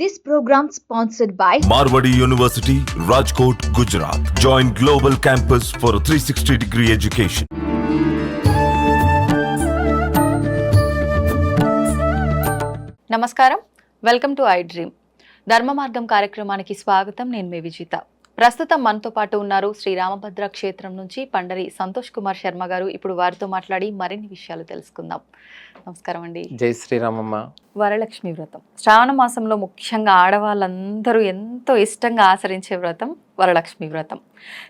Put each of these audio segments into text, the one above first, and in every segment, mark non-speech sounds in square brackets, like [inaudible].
This program sponsored by Marwadi University, Rajkot, Gujarat. Join Global Campus for a 360 degree education. నమస్కారం. Welcome to I dream Dharma Margam కార్యక్రమానికి స్వాగతం. నేను మీ విజిత. ప్రస్తుతం మనతో పాటు ఉన్నారు శ్రీ రామభద్ర క్షేత్రం నుంచి పండరి సంతోష్ కుమార్ శర్మ గారు. ఇప్పుడు వారితో మాట్లాడి మరిన్ని విషయాలు తెలుసుకుందాం. నమస్కారం అండి జై శ్రీరామమ్మ. వరలక్ష్మి వ్రతం. శ్రావణ మాసంలో ముఖ్యంగా ఆడవాళ్ళందరూ ఎంతో ఇష్టంగా ఆచరించే వ్రతం వరలక్ష్మి వ్రతం.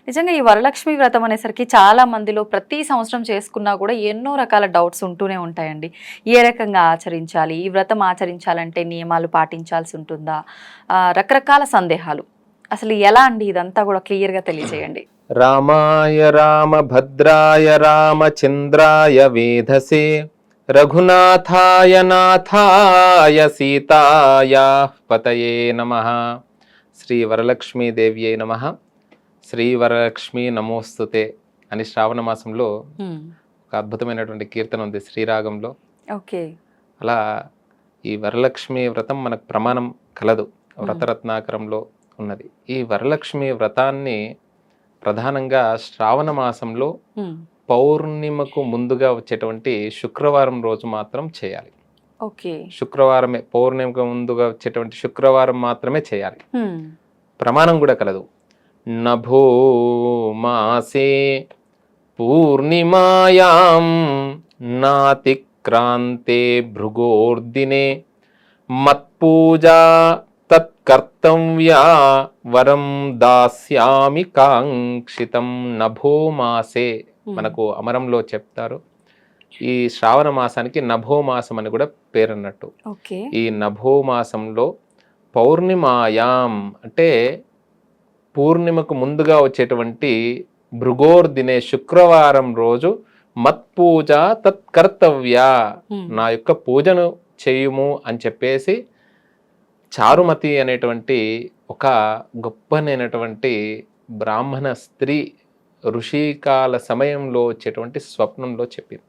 నిజంగా ఈ వరలక్ష్మి వ్రతం అనేసరికి చాలా మందిలో ప్రతి సంవత్సరం చేసుకున్నా కూడా ఎన్నో రకాల డౌట్స్ ఉంటూనే ఉంటాయండి. ఏ రకంగా ఆచరించాలి? ఈ వ్రతం ఆచరించాలంటే నియమాలు పాటించాల్సి ఉంటుందా? రకరకాల సందేహాలు. అసలు ఎలా అండి ఇదంతా కూడా క్లియర్గా తెలియజేయండి రామాయ రామభద్రాయ రామచంద్రాయ వేధసే రఘునాథాయ నాథాయ సీతాయ పతయే నమ. శ్రీ వరలక్ష్మీదేవ్యై నమ. శ్రీ వరలక్ష్మీ నమోస్తుతే అని శ్రావణ మాసంలో ఒక అద్భుతమైనటువంటి కీర్తన ఉంది శ్రీరాగంలో. ఓకే. అలా ఈ వరలక్ష్మి వ్రతం మనకు ప్రమాణం కలదు. వ్రతరత్నాకరంలో ఉన్నది. ఈ వరలక్ష్మి వ్రతాన్ని ప్రధానంగా శ్రావణ మాసంలో పౌర్ణిమకు ముందుగా వచ్చేటువంటి శుక్రవారం రోజు మాత్రం చేయాలి. ఓకే. శుక్రవారమే పౌర్ణిమకు ముందుగా వచ్చేటువంటి శుక్రవారం మాత్రమే చేయాలి. ప్రమాణం కూడా కలదు. నభో మాసే పూర్ణిమాయాం నాతిక్రాంతే భృగోర్దినే మత్పూజా తత్కర్తవ్యా వరం దాస్యామి కాంక్షితం నభో మాసే మనకు అమరంలో చెప్తారు. ఈ శ్రావణ మాసానికి నభో మాసం అని కూడా పేరన్నట్టు. ఓకే. ఈ నభో మాసంలో పౌర్ణిమాయాం అంటే పూర్ణిమకు ముందుగా వచ్చేటువంటి భృగోర్దినే శుక్రవారం రోజు మత్పూజ తత్కర్తవ్య నా యొక్క పూజను చేయుము అని చెప్పేసి చారుమతి అనేటువంటి ఒక గొప్పనైనటువంటి బ్రాహ్మణ స్త్రీ ఋషికాల సమయంలో వచ్చేటువంటి స్వప్నంలో చెప్పింది.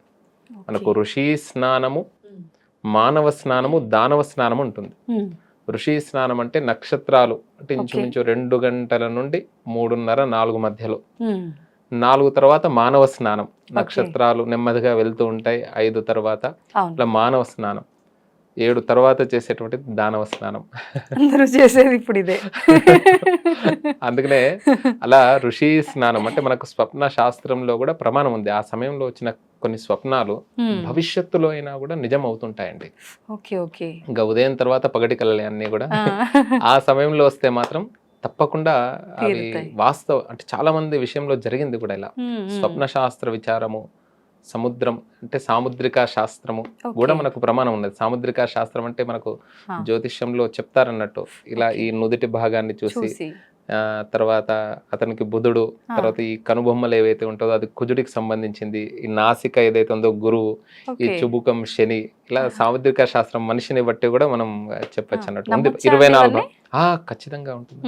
మనకు ఋషి స్నానము మానవ స్నానము దానవ స్నానము ఉంటుంది. ఋషి స్నానం అంటే నక్షత్రాలు అంటే ఇంచుమించు రెండు గంటల నుండి మూడున్నర నాలుగు మధ్యలో. నాలుగు తర్వాత మానవ స్నానం. నక్షత్రాలు నెమ్మదిగా వెళ్తూ ఉంటాయి. ఐదు తర్వాత ఇట్లా మానవ స్నానం. ఏడు తర్వాత చేసేటువంటి దానవ స్నానం. అందరూ చేసేది ఇప్పుడు ఇదే. అందుకనే అలా ఋషి స్నానం అంటే మనకు స్వప్న శాస్త్రంలో కూడా ప్రమాణం ఉంది. ఆ సమయంలో వచ్చిన కొన్ని స్వప్నాలు భవిష్యత్తులో అయినా కూడా నిజం అవుతుంటాయండి ఓకే ఓకే. ఇంకా ఉదయం తర్వాత పగటి కళలే అన్ని కూడా. ఆ. సమయంలో వస్తే మాత్రం తప్పకుండా అవి. వాస్తవ అంటే చాలా మంది విషయంలో జరిగింది కూడా ఇలా. స్వప్న శాస్త్ర విచారము సముద్రం అంటే సాముద్రిక శాస్త్రము కూడా మనకు ప్రమాణం ఉన్నది. సాముద్రిక శాస్త్రం అంటే మనకు. జ్యోతిష్యంలో చెప్తారన్నట్టు. ఇలా ఈ నుదిటి భాగాన్ని చూసి. తర్వాత అతనికి బుధుడు. తర్వాత ఈ కనుబొమ్మలు ఏవైతే ఉంటుందో అది కుజుడికి సంబంధించింది ఈ నాసిక ఏదైతే ఉందో గురువు ఈ చుబుకం శని ఇలా. సాముద్రిక శాస్త్రం మనిషిని బట్టి కూడా మనం చెప్పొచ్చు అన్నట్టు ఉంది ఇరవై నాలుగు ఖచ్చితంగా ఉంటుంది.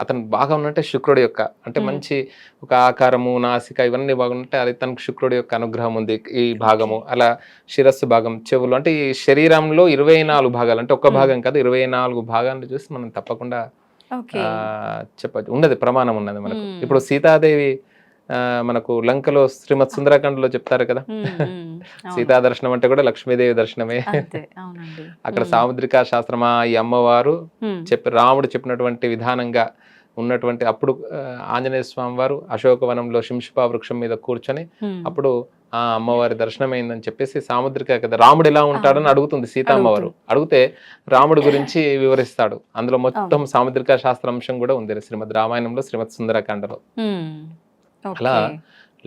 అతను బాగా ఉన్నట్టే శుక్రుడి యొక్క అంటే. మంచి ఒక ఆకారము నాసిక ఇవన్నీ బాగుంటే అది తనకు శుక్రుడి యొక్క అనుగ్రహం ఉంది ఈ భాగము అలా శిరస్సు భాగం చెవులు అంటే ఈ శరీరంలో ఇరవై నాలుగు భాగాలు అంటే ఒక్క మ్మ్. భాగం కాదు ఇరవై నాలుగు భాగాలను చూసి మనం తప్పకుండా చెప్పచ్చు ఉన్నది ప్రమాణం ఉన్నది మనకు. ఇప్పుడు సీతాదేవి ఆ, మనకు లంకలో శ్రీమత్ సుందరకాండలో చెప్తారు కదా. [laughs] సీతా దర్శనం అంటే కూడా లక్ష్మీదేవి దర్శనమే [laughs] అక్కడ. సాముద్రిక శాస్త్రమా ఈ అమ్మవారు మ్మ్. చెప్పి రాముడు చెప్పినటువంటి విధానంగా ఉన్నటువంటి అప్పుడు ఆంజనేయ స్వామి వారు అశోకవనంలో శింషుపా వృక్షం మీద కూర్చొని. అప్పుడు ఆ అమ్మవారి దర్శనం అయిందని చెప్పేసి సాముద్రిక కదా రాముడు ఎలా ఉంటాడని అడుగుతుంది సీతామ్మవారు అడిగితే రాముడు గురించి వివరిస్తాడు. అందులో మొత్తం సాముద్రిక శాస్త్ర అంశం కూడా ఉంది. శ్రీమద్ రామాయణంలో శ్రీమద్ సుందరకాండలో. అలా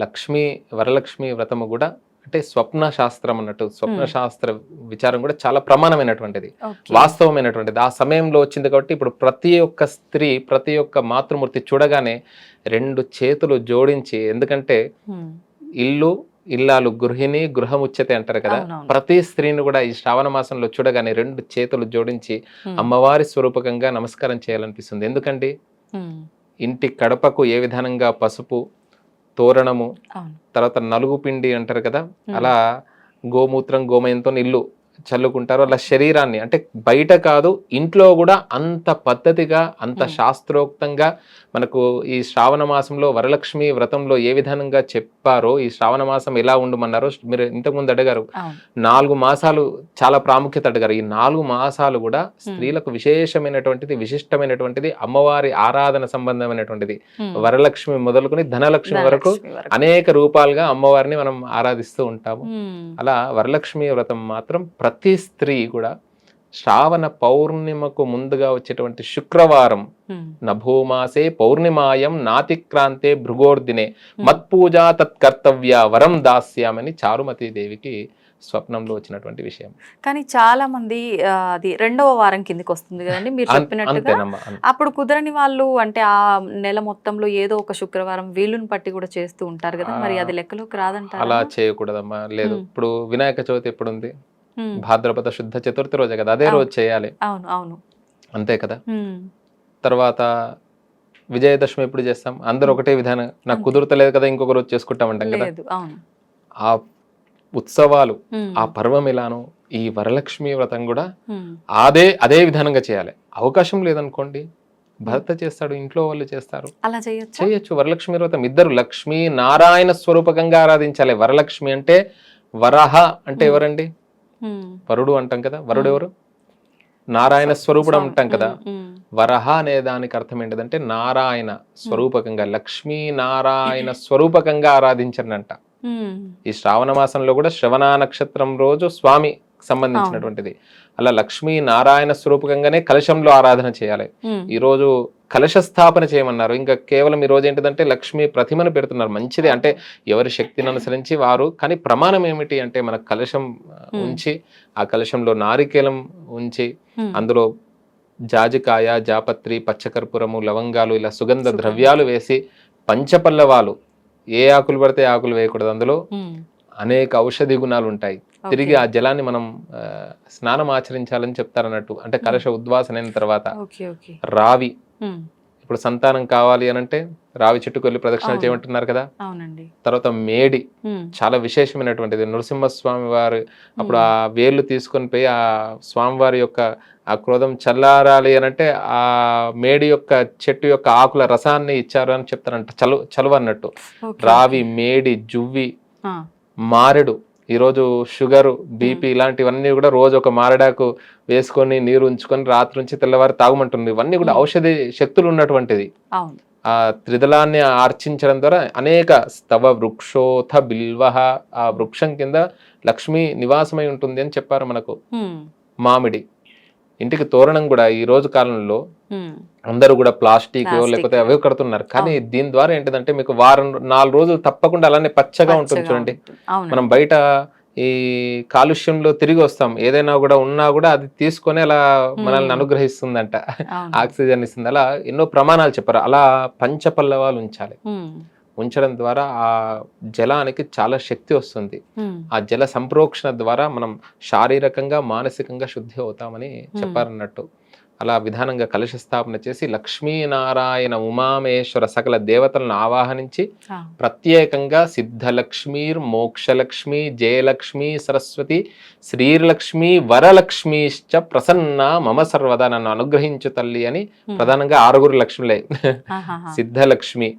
లక్ష్మి వరలక్ష్మి వ్రతము కూడా అంటే స్వప్న శాస్త్రం అన్నట్టు స్వప్న. శాస్త్ర విచారం కూడా చాలా ప్రమాణమైనటువంటిది. వాస్తవమైనటువంటిది. ఆ సమయంలో వచ్చింది కాబట్టి ఇప్పుడు ప్రతి ఒక్క స్త్రీ ప్రతి ఒక్క మాతృమూర్తి చూడగానే రెండు చేతులు జోడించి ఎందుకంటే. ఇల్లు ఇల్లాలు గృహిణి గృహముచ్యతే అంటారు కదా. ప్రతి స్త్రీని కూడా ఈ శ్రావణ మాసంలో చూడగానే రెండు చేతులు జోడించి మ్మ్. అమ్మవారి స్వరూపకంగా నమస్కారం చేయాలనిపిస్తుంది ఎందుకండి. ఇంటి కడపకు ఏ విధంగా పసుపు తోరణము తర్వాత నలుగు పిండి అంటారు కదా. అలా గోమూత్రం గోమయంతో ఇల్లు చల్లుకుంటారు అలా శరీరాన్ని అంటే బయట కాదు ఇంట్లో కూడా అంత పద్ధతిగా అంత. శాస్త్రోక్తంగా మనకు ఈ శ్రావణ మాసంలో వరలక్ష్మి వ్రతంలో ఏ విధానంగా చెప్పారో ఈ శ్రావణ మాసం ఎలా ఉండమన్నారో మీరు ఇంతకుముందు అడిగారు నాలుగు మాసాలు చాలా ప్రాముఖ్యత అడిగారు ఈ నాలుగు మాసాలు కూడా స్త్రీలకు విశేషమైనటువంటిది విశిష్టమైనటువంటిది అమ్మవారి ఆరాధన సంబంధమైనటువంటిది. వరలక్ష్మి మొదలుకొని ధనలక్ష్మి వరకు. అనేక రూపాలుగా అమ్మవారిని మనం ఆరాధిస్తూ ఉంటాము. అలా వరలక్ష్మి వ్రతం మాత్రం ప్రతి స్త్రీ కూడా శ్రావణ పౌర్ణిమకు ముందుగా వచ్చేటువంటి శుక్రవారం. నభూమాసే పౌర్ణిమాయం నాతిక్రాంతే భృగోర్దినే మత్పూజా తత్కర్తవ్య వరం దాస్యామని చారుమతి దేవికి స్వప్నంలో వచ్చినటువంటి విషయం కానీ చాలా మంది అది రెండవ వారం కిందకి వస్తుంది కదండి మీరు చెప్పినట్టుగా అప్పుడు కుదరని వాళ్ళు అంటే ఆ నెల మొత్తంలో ఏదో ఒక శుక్రవారం వీలుని పట్టి కూడా చేస్తూ ఉంటారు కదా మరి అది లెక్కలోకి రాదంటారా అలా చేయకూడదమ్మా లేదు. ఇప్పుడు వినాయక చవితి ఎప్పుడు ఉంది. భాద్రపద శుద్ధ చతుర్థి రోజే కదా అదే. రోజు చేయాలి అవును అవును అంతే కదా. తర్వాత విజయదశమి ఎప్పుడు చేస్తాం అందరూ ఒకటే విధానం నాకు. కుదురుతలేదు కదా ఇంకొక రోజు చేసుకుంటామంటాం కదా లేదు అవును ఆ ఉత్సవాలు. ఆ పర్వం ఎలానో ఈ వరలక్ష్మి వ్రతం కూడా. అదే అదే విధానంగా చేయాలి అవకాశం లేదనుకోండి భర్త చేస్తాడు ఇంట్లో వాళ్ళు చేస్తారు అలా చేయొచ్చా చేయొచ్చు వరలక్ష్మి వ్రతం ఇద్దరు లక్ష్మి నారాయణ స్వరూపకంగా ఆరాధించాలి వరలక్ష్మి అంటే వరహ అంటే. ఎవరండి. వరుడు అంటాం కదా? వరుడు ఎవరు? నారాయణ స్వరూపుడు. అంటాం కదా. వరహ అనే దానికి అర్థం ఏంటిదంటే నారాయణ స్వరూపకంగా లక్ష్మీ నారాయణ స్వరూపకంగా ఆరాధించనంట. ఈ శ్రావణ మాసంలో కూడా శ్రవణ నక్షత్రం రోజు స్వామి సంబంధించినటువంటిది. అలా లక్ష్మీ నారాయణ స్వరూపకంగానే కలశంలో ఆరాధన చేయాలి. ఉమ్. కలశ స్థాపన చేయమన్నారు ఇంకా కేవలం ఈ రోజు ఏంటిదంటే లక్ష్మీ ప్రతిమను పెడుతున్నారు మంచిది అంటే ఎవరి శక్తిని అనుసరించి వారు కానీ ప్రమాణం ఏమిటి అంటే మన కలశం. ఉంచి ఆ కలశంలో నారికేలం ఉంచి. అందులో జాజికాయ జాపత్రి పచ్చకర్పూరము లవంగాలు ఇలా సుగంధ. ద్రవ్యాలు వేసి పంచపల్లవాలు ఏ ఆకులు పడితే ఆకులు వేయకూడదు అందులో. అనేక ఔషధి గుణాలు ఉంటాయి తిరిగి. ఆ జలాన్ని మనం స్నానం ఆచరించాలని చెప్తారన్నట్టు అంటే కలశ ఉద్వాసన అయిన తర్వాత రావి. ఇప్పుడు సంతానం కావాలి అని అంటే రావి చెట్టుకు వెళ్ళి ప్రదక్షిణ అవును. చేయమంటున్నారు కదా అవునండి తర్వాత మేడి. చాలా విశేషమైనటువంటిది నృసింహస్వామి వారు అప్పుడు ఆ వేళ్ళు తీసుకొని పోయి ఆ స్వామివారి యొక్క ఆ క్రోధం చల్లారాలి అని అంటే ఆ మేడి యొక్క చెట్టు యొక్క ఆకుల రసాన్ని ఇచ్చారు అని చెప్తారంట చలు చలువ అన్నట్టు. రావి మేడి జువ్వి. మారెడు ఈరోజు షుగర్ బీపీ ఇలాంటివన్నీ కూడా రోజు ఒక మారడాకు వేసుకొని నీరు ఉంచుకొని రాత్రి నుంచి తెల్లవారు తాగమంటుంది. ఇవన్నీ కూడా. ఔషధి శక్తులు ఉన్నటువంటిది. ఆ త్రిదళాన్ని అర్చించడం ద్వారా అనేక స్తవ వృక్షోథ బిల్వ ఆ వృక్షం కింద లక్ష్మి నివాసమై ఉంటుంది అని చెప్పారు మనకు. మామిడి. ఇంటికి తోరణం కూడా ఈ రోజు కాలంలో. అందరూ కూడా ప్లాస్టిక్. లేకపోతే అవే కడుతున్నారు కానీ దీని ద్వారా ఏంటిదంటే మీకు వారం నాలుగు రోజులు తప్పకుండా అలానే పచ్చగా ఉంటుంది చూడండి మనం బయట ఈ కాలుష్యంలో తిరిగి వస్తాం ఏదైనా కూడా ఉన్నా కూడా అది తీసుకొని అలా మనల్ని. అనుగ్రహిస్తుందంట. ఆక్సిజన్ ఇస్తుంది అలా ఎన్నో ప్రమాణాలు చెప్పారు అలా పంచపల్లవాలు ఉంచాలి. ఉంచడం ద్వారా ఆ జలానికి చాలా శక్తి వస్తుంది. ఆ జల సంప్రోక్షణ ద్వారా మనం శారీరకంగా మానసికంగా శుద్ధి అవుతామని చెప్పారన్నట్టు. అలా విధానంగా కలశ స్థాపన చేసి లక్ష్మీనారాయణ ఉమామేశ్వర సకల దేవతలను ఆవాహనించి. ప్రత్యేకంగా సిద్ధలక్ష్మీర్ మోక్షలక్ష్మి జయలక్ష్మి సరస్వతి శ్రీలక్ష్మి వరలక్ష్మిశ్చ ప్రసన్న మమ సర్వదా నన్ను అనుగ్రహించు తల్లి అని. ప్రధానంగా ఆరుగురు లక్ష్మిలే. సిద్ధలక్ష్మి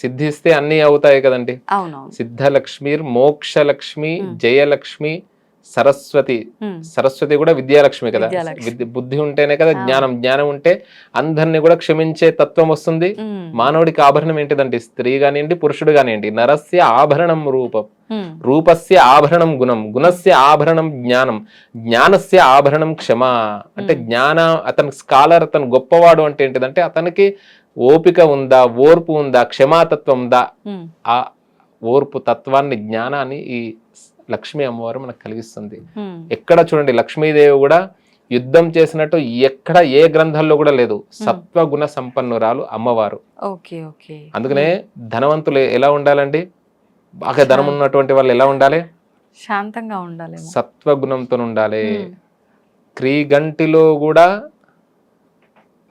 సిద్ధిస్తే అన్ని అవుతాయి కదండి సిద్ధలక్ష్మిర్ మోక్షలక్ష్మి. జయలక్ష్మి సరస్వతి. సరస్వతి కూడా విద్యాలక్ష్మి కదా బుద్ధి ఉంటేనే కదా. జ్ఞానం జ్ఞానం ఉంటే అందరిని కూడా క్షమించే తత్వం వస్తుంది. మానవుడికి ఆభరణం ఏంటిదంటే స్త్రీ కానివ్వండి పురుషుడు కానివ్వండి నరస్య ఆభరణం రూపం. రూపస్య ఆభరణం గుణం గుణస్య ఆభరణం జ్ఞానం జ్ఞానస్య ఆభరణం క్షమ అంటే. జ్ఞాన అతను స్కాలర్ అతను గొప్పవాడు అంటే ఏంటిదంటే అతనికి ఓపిక ఉందా ఓర్పు ఉందా క్షమాతత్వం ఉందా. ఆ ఓర్పు తత్వాన్ని జ్ఞానాన్ని ఈ లక్ష్మీ అమ్మవారు మనకు కలిగిస్తుంది. ఎక్కడ చూడండి లక్ష్మీదేవి కూడా యుద్ధం చేసినట్టు ఎక్కడ ఏ గ్రంథాల్లో కూడా లేదు. సత్వగుణ సంపన్నురాలు అమ్మవారు. అందుకనే ధనవంతులు ఎలా ఉండాలండి? బాగా ధనం ఉన్నటువంటి వాళ్ళు ఎలా ఉండాలి? శాంతంగా ఉండాలేమో సత్వగుణంతో ఉండాలి. క్రీగంటిలో కూడా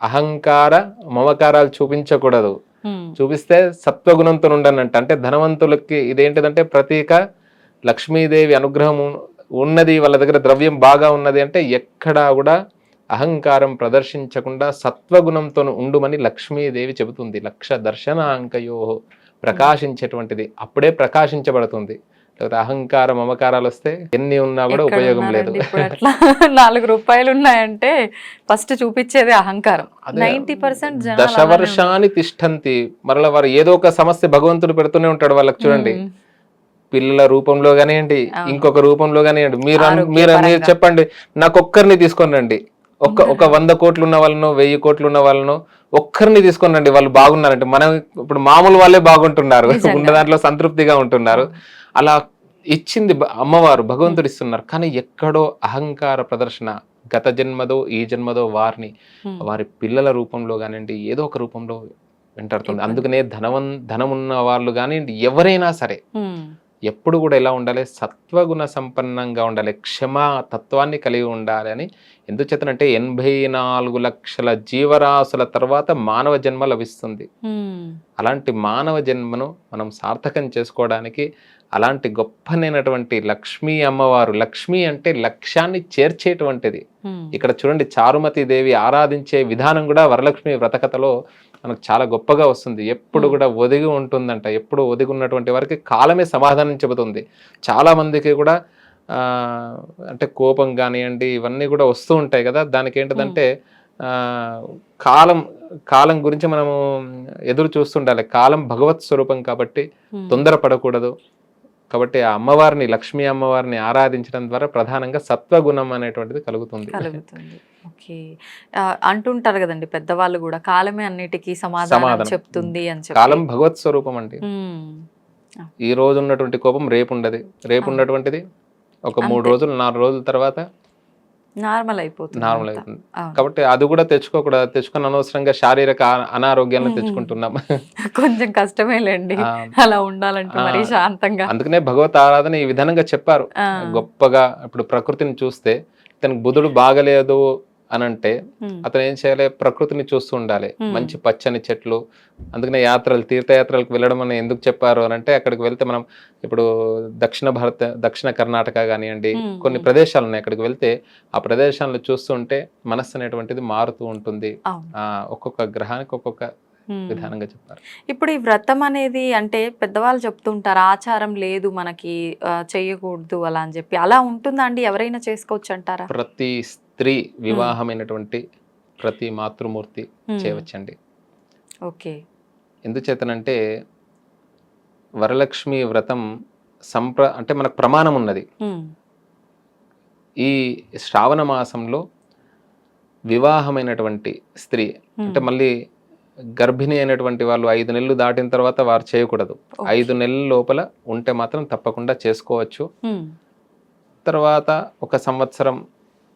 అహంకార మమకారాలు చూపించకూడదు. చూపిస్తే సత్వగుణంతో ఉండనంట అంటే ధనవంతులకి ఇదేంటిదంటే ప్రతీక లక్ష్మీదేవి అనుగ్రహము ఉన్నది వాళ్ళ దగ్గర ద్రవ్యం బాగా ఉన్నది అంటే ఎక్కడా కూడా అహంకారం ప్రదర్శించకుండా సత్వగుణంతో ఉండుమని లక్ష్మీదేవి చెబుతుంది. లక్ష దర్శనాంకయో ప్రకాశించేటువంటిది. అప్పుడే ప్రకాశించబడుతుంది. లేకపోతే అహంకారం మమకారాలు వస్తే ఎన్ని ఉన్నా కూడా ఉపయోగం లేదు. నాలుగు రూపాయలు ఉన్నాయంటే ఫస్ట్ చూపించేది అహంకారం. నైన్టీ పర్సెంట్ దశవర్షాన్ని తిష్టంతి. మరలా వారు ఏదో ఒక సమస్య భగవంతుడు పెడుతూనే ఉంటాడు వాళ్ళకి చూడండి. పిల్లల రూపంలో కానివ్వండి. ఇంకొక రూపంలో కానివ్వండి మీరు మీరు మీరు. చెప్పండి. నాకు ఒక్కరిని తీసుకొని రండి ఒక్క ఒక వంద కోట్లు ఉన్న వాళ్ళను వెయ్యి కోట్లు ఉన్న వాళ్ళను ఒక్కరిని తీసుకొని రండి వాళ్ళు బాగున్నారంటే మనం ఇప్పుడు మామూలు వాళ్ళే బాగుంటున్నారు. ఉన్న దాంట్లో సంతృప్తిగా ఉంటున్నారు. అలా ఇచ్చింది అమ్మవారు భగవంతుడు ఇస్తున్నారు. కానీ ఎక్కడో అహంకార ప్రదర్శన గత జన్మదో ఈ జన్మదో వారిని వారి పిల్లల రూపంలో కానివ్వండి ఏదో ఒక రూపంలో వెంటాడుతుంది. అందుకనే ధనవన్ ధనం ఉన్న వాళ్ళు కానివ్వండి ఎవరైనా సరే ఎప్పుడు కూడా ఎలా ఉండాలి? సత్వగుణ సంపన్నంగా ఉండాలి. క్షమా తత్వాన్ని కలిగి ఉండాలి అని. ఎందుకు చేతనంటే ఎనభై నాలుగు లక్షల జీవరాశుల తర్వాత మానవ జన్మ లభిస్తుంది. అలాంటి మానవ జన్మను మనం సార్థకం చేసుకోవడానికి అలాంటి గొప్పనైనటువంటి లక్ష్మీ అమ్మవారు లక్ష్మి అంటే లక్ష్యాన్ని చేర్చేటువంటిది. ఇక్కడ చూడండి చారుమతి దేవి ఆరాధించే విధానం కూడా వరలక్ష్మి వ్రతకథలో మనకు చాలా గొప్పగా వస్తుంది. ఎప్పుడు. కూడా ఒదిగి ఉంటుందంట. ఎప్పుడు ఒదిగి ఉన్నటువంటి వారికి కాలమే సమాధానం చెబుతుంది. చాలా మందికి కూడా ఆ అంటే కోపం కానివ్వండి ఇవన్నీ కూడా వస్తూ ఉంటాయి కదా. దానికి ఏంటిదంటే ఆ కాలం కాలం గురించి మనము ఎదురు చూస్తుండాలి. కాలం భగవత్ స్వరూపం కాబట్టి తొందరపడకూడదు. కాబట్టి ఆ అమ్మవారిని లక్ష్మీ అమ్మవారిని ఆరాధించడం ద్వారా ప్రధానంగా సత్వగుణం అనేటువంటిది కలుగుతుంది కలుగుతుంది ఓకే ఆ, అంటుంటారు కదండి పెద్దవాళ్ళు కూడా కాలమే అన్నిటికీ సమాధానం. చెప్తుంది అని చెప్పి కాలం భగవత్ స్వరూపం అండి. ఈ రోజు ఉన్నటువంటి కోపం రేపు ఉండదు రేపు. ఉన్నటువంటిది ఒక మూడు. రోజులు నాలుగు రోజుల తర్వాత నార్మల్ అయిపోతుంది నార్మల్. అవుతుంది అవును. కాబట్టి అది కూడా తెచ్చుకోకూడదు తెచ్చుకొని అనవసరంగా శారీరక అనారోగ్యాలను. తెచ్చుకుంటున్నాం [laughs] కొంచెం కష్టమేలేండి ఆ, అలా ఉండాలంటే. మరీ శాంతంగా అందుకనే భగవత్ ఆరాధన ఈ విధంగా చెప్పారు. గొప్పగా ఇప్పుడు ప్రకృతిని చూస్తే తనకు బుధుడు బాగలేదు అని అంటే. అతను ఏం చేయాలి? ప్రకృతిని చూస్తూ ఉండాలి. మంచి పచ్చని చెట్లు అందుకనే యాత్రలు తీర్థయాత్రలకు వెళ్ళడం అని ఎందుకు చెప్పారు అని అంటే అక్కడికి వెళ్తే మనం ఇప్పుడు దక్షిణ భారత దక్షిణ కర్ణాటక కానివ్వండి. కొన్ని ప్రదేశాలు ఉన్నాయి అక్కడికి వెళ్తే ఆ ప్రదేశాలను చూస్తుంటే మనస్సు అనేటువంటిది మారుతూ ఉంటుంది. ఒక్కొక్క గ్రహానికి ఒక్కొక్క. విధానంగా చెప్పారు. ఇప్పుడు ఈ వ్రతం అనేది అంటే పెద్దవాళ్ళు చెప్తుంటారు ఆచారం లేదు మనకి ఆ, చెయ్యకూడదు అలా అని చెప్పి. అలా ఉంటుందా అండి? ఎవరైనా చేసుకోవచ్చు అంటారా? ప్రతి స్త్రీ వివాహమైనటువంటి ప్రతి మాతృమూర్తి. చేయవచ్చండి ఓకే ఎందుచేతనంటే వరలక్ష్మి వ్రతం సంప్ర అంటే మనకు ప్రమాణం ఉన్నది. ఈ శ్రావణ మాసంలో వివాహమైనటువంటి స్త్రీ అంటే. మళ్ళీ గర్భిణి అయినటువంటి వాళ్ళు ఐదు నెలలు దాటిన తర్వాత వారు చేయకూడదు. ఐదు నెలల లోపల ఉంటే మాత్రం తప్పకుండా చేసుకోవచ్చు. తర్వాత ఒక సంవత్సరం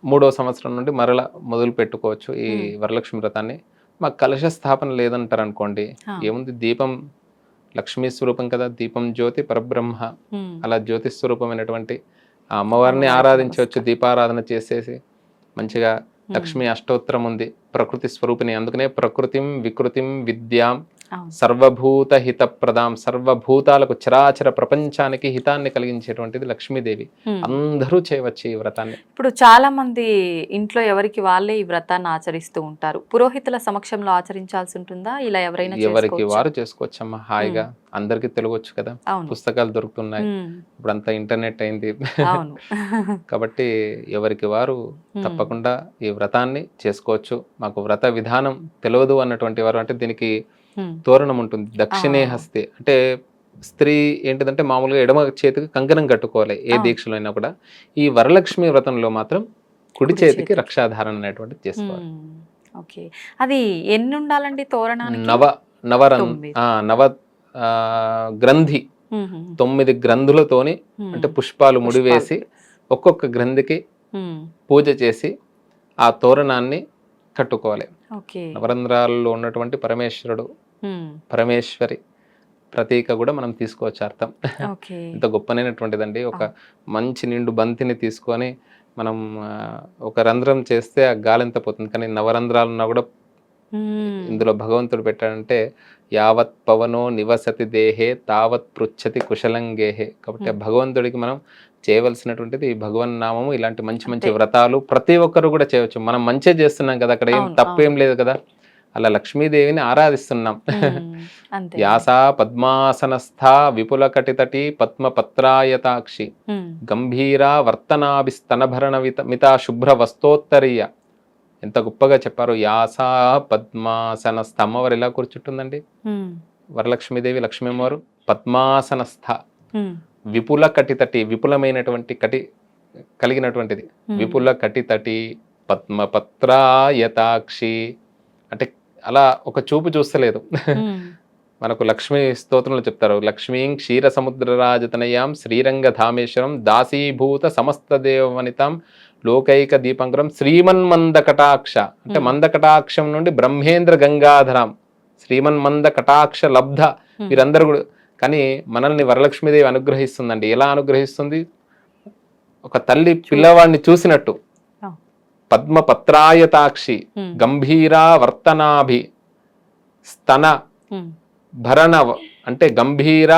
మూడో సంవత్సరం నుండి మరల మొదలు పెట్టుకోవచ్చు ఈ. వరలక్ష్మి వ్రతాన్ని మాకు కలశ స్థాపన లేదంటారు అనుకోండి. ఏముంది దీపం లక్ష్మీ స్వరూపం కదా దీపం జ్యోతి పరబ్రహ్మ. అలా జ్యోతి స్వరూపమైనటువంటి ఆ అమ్మవారిని ఆరాధించవచ్చు. దీపారాధన చేసేసి మంచిగా. లక్ష్మీ అష్టోత్తరం ఉంది ప్రకృతి స్వరూపిణి అందుకనే ప్రకృతిం వికృతిం విద్యాం. సర్వభూత హిత ప్రదాం సర్వభూతాలకు చరాచర ప్రపంచానికి హితాన్ని కలిగించేటువంటిది లక్ష్మీదేవి. అందరూ చేయవచ్చు ఈ వ్రతాన్ని. ఇప్పుడు చాలా మంది ఇంట్లో ఎవరికి వాళ్ళే ఈ వ్రతాన్ని ఆచరిస్తూ ఉంటారు. పురోహితుల సమక్షంలో ఆచరించాల్సి ఉంటుందా? ఇలా ఎవరైనా ఎవరికి చేసుకోవచ్చా? వారు చేసుకోవచ్చమ్మా హాయిగా. అందరికి తెలియవచ్చు కదా. పుస్తకాలు దొరుకుతున్నాయి. ఇప్పుడు అంతా ఇంటర్నెట్ అయింది. [laughs] కాబట్టి ఎవరికి వారు. తప్పకుండా ఈ వ్రతాన్ని చేసుకోవచ్చు. మాకు వ్రత విధానం తెలియదు అన్నటువంటి వారు అంటే దీనికి. తోరణం ఉంటుంది దక్షిణే. హస్తే అంటే స్త్రీ ఏంటిదంటే మామూలుగా ఎడమ చేతికి కంకణం కట్టుకోవాలి ఏ. దీక్షలో అయినా కూడా ఈ వరలక్ష్మి వ్రతంలో మాత్రం కుడి చేతికి. రక్షాధారణ అనేటువంటిది చేసుకోవాలి. ఓకే అది ఎన్ని ఉండాలండి తోరణానికి నవ. ఆ, నవ గ్రంథి. తొమ్మిది గ్రంథులతోని. అంటే పుష్పాలు. ముడివేసి ఒక్కొక్క గ్రంథికి. పూజ చేసి ఆ తోరణాన్ని కట్టుకోవాలి నవరంధ్రాల్లో ఉన్నటువంటి పరమేశ్వరుడు. పరమేశ్వరి ప్రతీక కూడా మనం తీసుకోవచ్చు అర్థం. [laughs] ఇంత గొప్పనైనటువంటిదండి. ఒక మంచి నిండు బంతిని తీసుకొని మనం ఒక రంధ్రం చేస్తే ఆ గాలి ఎంత పోతుంది? కానీ నవరంధ్రాలు ఉన్నా కూడా ఉమ్. ఇందులో భగవంతుడు పెట్టాడంటే యావత్ పవనో నివసతి దేహే తావత్ పృచ్చతి కుశలంగేహే. కాబట్టి ఆ Hmm. భగవంతుడికి మనం చేయవలసినటువంటిది భగవన్ నామము ఇలాంటి మంచి మంచి. వ్రతాలు ప్రతి ఒక్కరు కూడా చేయవచ్చు. మనం మంచి చేస్తున్నాం కదా అక్కడ ఏం తప్పేం లేదు కదా. అలా లక్ష్మీదేవిని ఆరాధిస్తున్నాం. వ్యాసా పద్మాసనస్థ విపుల కటితటి పద్మపత్రాయతాక్షి గంభీర వర్తనాభి స్తనభరణ విత మిత శుభ్ర వస్తోత్తరీయ ఎంత గొప్పగా చెప్పారు. యాసా పద్మాసనస్థ. అమ్మవారు ఎలా కూర్చుంటుందండి? వరలక్ష్మీదేవి లక్ష్మీవారు పద్మాసనస్థ. ఉమ్, విపుల కటితటి విపులమైనటువంటి కటి కలిగినటువంటిది. విపుల కటితటి పద్మపత్రాయతాక్షి. అంటే అలా ఒక చూపు చూస్తలేదు. మనకు లక్ష్మీ స్తోత్రంలో చెప్తారు. లక్ష్మీం క్షీర సముద్రరాజతనయాం శ్రీరంగ ధామేశ్వరం దాసీభూత సమస్త దేవవనితాం లోకైక దీపంకరం శ్రీమన్మంద కటాక్ష అంటే. మంద కటాక్షం నుండి బ్రహ్మేంద్ర గంగాధరం శ్రీమన్మంద కటాక్ష లబ్ధ. వీరందరూ కూడా. కానీ మనల్ని వరలక్ష్మీదేవి అనుగ్రహిస్తుందండి. ఎలా అనుగ్రహిస్తుంది? ఒక తల్లి పిల్లవాడిని చూసినట్టు. పద్మ పత్రాయతాక్షి ఉమ్, గంభీర వర్తనాభి స్తన భరణ అంటే గంభీర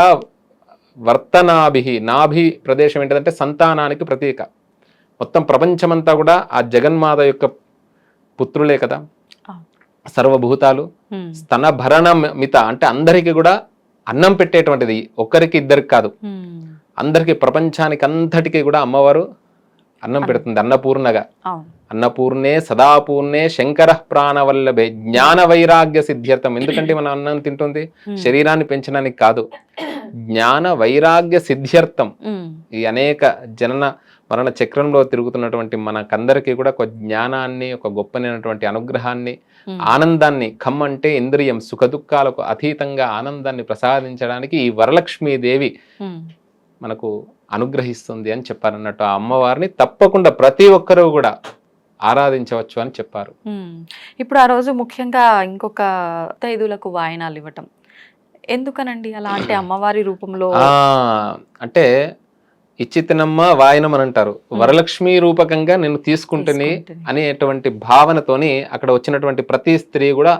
వర్తనాభి నాభి ప్రదేశం ఏంటంటే సంతానానికి ప్రతీక. మొత్తం ప్రపంచమంతా కూడా ఆ జగన్మాత యొక్క పుత్రులే కదా. సర్వభూతాలు ఉమ్, స్తన భరణ మిత అంటే అందరికీ కూడా అన్నం పెట్టేటువంటిది. ఒక్కరికి ఇద్దరికి కాదు. అందరికీ ప్రపంచానికి అంతటికీ కూడా అమ్మవారు అన్నం పెడుతుంది అన్నపూర్ణగా. అన్నపూర్ణే సదాపూర్ణే శంకర ప్రాణవల్లభే జ్ఞాన వైరాగ్య సిద్ధ్యర్థం. ఎందుకంటే మనం అన్నం తింటుంది? శరీరాన్ని పెంచడానికి కాదు. జ్ఞాన వైరాగ్య సిద్ధ్యర్థం ఈ అనేక జనన మరణ చక్రంలో తిరుగుతున్నటువంటి మనకందరికీ కూడా ఒక జ్ఞానాన్ని ఒక గొప్పనైనటువంటి అనుగ్రహాన్ని ఆనందాన్ని ఖమ్ అంటే ఇంద్రియం సుఖదుఖాలకు అతీతంగా ఆనందాన్ని ప్రసాదించడానికి ఈ వరలక్ష్మీదేవి మనకు అనుగ్రహిస్తుంది అని చెప్పారన్నట్టు ఆ అమ్మవారిని తప్పకుండా ప్రతి ఒక్కరూ కూడా ఆరాధించవచ్చు అని చెప్పారు. ఇప్పుడు ఆ రోజు ముఖ్యంగా ఇంకొక తైదులకు వాయనాలు ఇవ్వటం. ఎందుకనండి అలా అంటే అమ్మవారి రూపంలో? అంటే ఇచ్చి తినమ్మ వాయనం అని అంటారు. వరలక్ష్మి రూపకంగా నేను తీసుకుంటుని. అనేటువంటి భావనతోని అక్కడ వచ్చినటువంటి ప్రతి స్త్రీ కూడా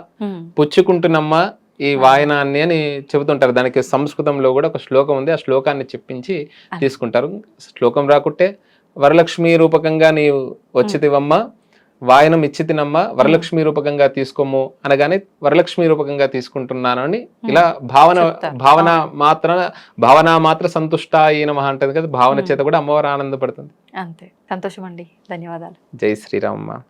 పుచ్చుకుంటున్నమ్మ ఈ వాయనాన్ని అని చెబుతుంటారు. దానికి సంస్కృతంలో కూడా ఒక శ్లోకం ఉంది. ఆ శ్లోకాన్ని చెప్పించి. తీసుకుంటారు. శ్లోకం రాకుంటే వరలక్ష్మి రూపకంగా నీవు వచ్చితివమ్మ వాయనం ఇచ్చితినమ్మ వరలక్ష్మి రూపకంగా తీసుకోము అనగానే వరలక్ష్మి రూపకంగా తీసుకుంటున్నాను అని ఇలా భావన. భావన. మాత్ర భావన మాత్ర సంతుష్ట అయిన మహా అంటది కదా భావన. చేత కూడా అమ్మవారు ఆనందపడుతుంది. అంతే. సంతోషం అండి ధన్యవాదాలు. జై శ్రీరామమ్మ